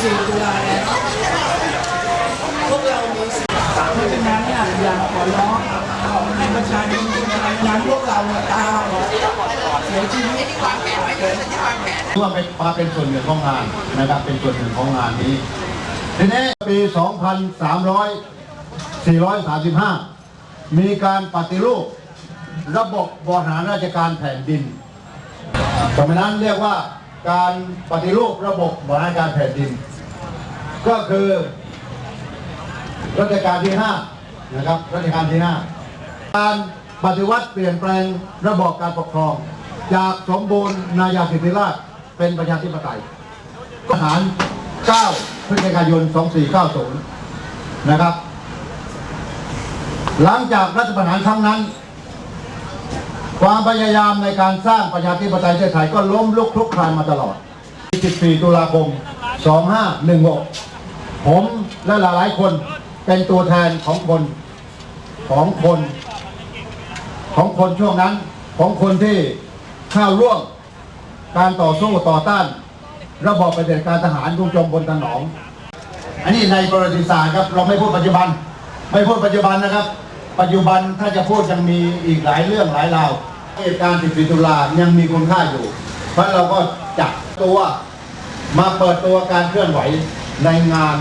14ตุลาแล้วพวกเรามีสิทธิ์เพราะฉะนั้นเนี่ยอยากขอร้องให้ประชาชนคนไทยนั้นพวกเราเนี่ยตามเสียชีวิตเพื่อเป็นมาเป็นส่วนหนึ่งของงานนะครับเป็นส่วนหนึ่งของงานนี้ทีนี้ปี 2300 435 มีการปฏิรูประบบบริหารราชการแผ่นดินสมัยนั้นเรียกว่า การปฏิรูประบบบริหารการแผ่นดิน ก็คือรัชกาลที่5นะครับรัชกาลที่ 5 การปฏิวัติเปลี่ยนแปลงระบอบการปกครอง จากสมบูรณ์นายาสิทธิราชเป็นประชาธิปไตยทหาร 9 พฤศจิกายน 2490 นะครับ หลังจากรัฐประหารครั้งนั้น ความพยายามในการสร้างประชาธิปไตยเทศไทยก็ล้มลุกคลุกคลานมาตลอด 14 ตุลาคม 2516 ผมและหลายๆคนเป็นตัวแทนของคนของคน ของคนช่วงนั้นของคนที่เข้าร่วมการต่อสู้ต่อต้าน ระบอบประเผด็จการทหารกรุงจมพลถนอมอันนี้ในประวัติศาสตร์ครับเราไม่พูดปัจจุบัน ไม่พูดปัจจุบันนะครับ ปัจจุบันถ้าจะพูดยังมีอีกหลายเรื่องหลายราว เหตุการณ์14ตุลายังมีคุณค่าอยู่ เพราะเราก็จับตัวมาเปิดตัวการเคลื่อนไหวในงาน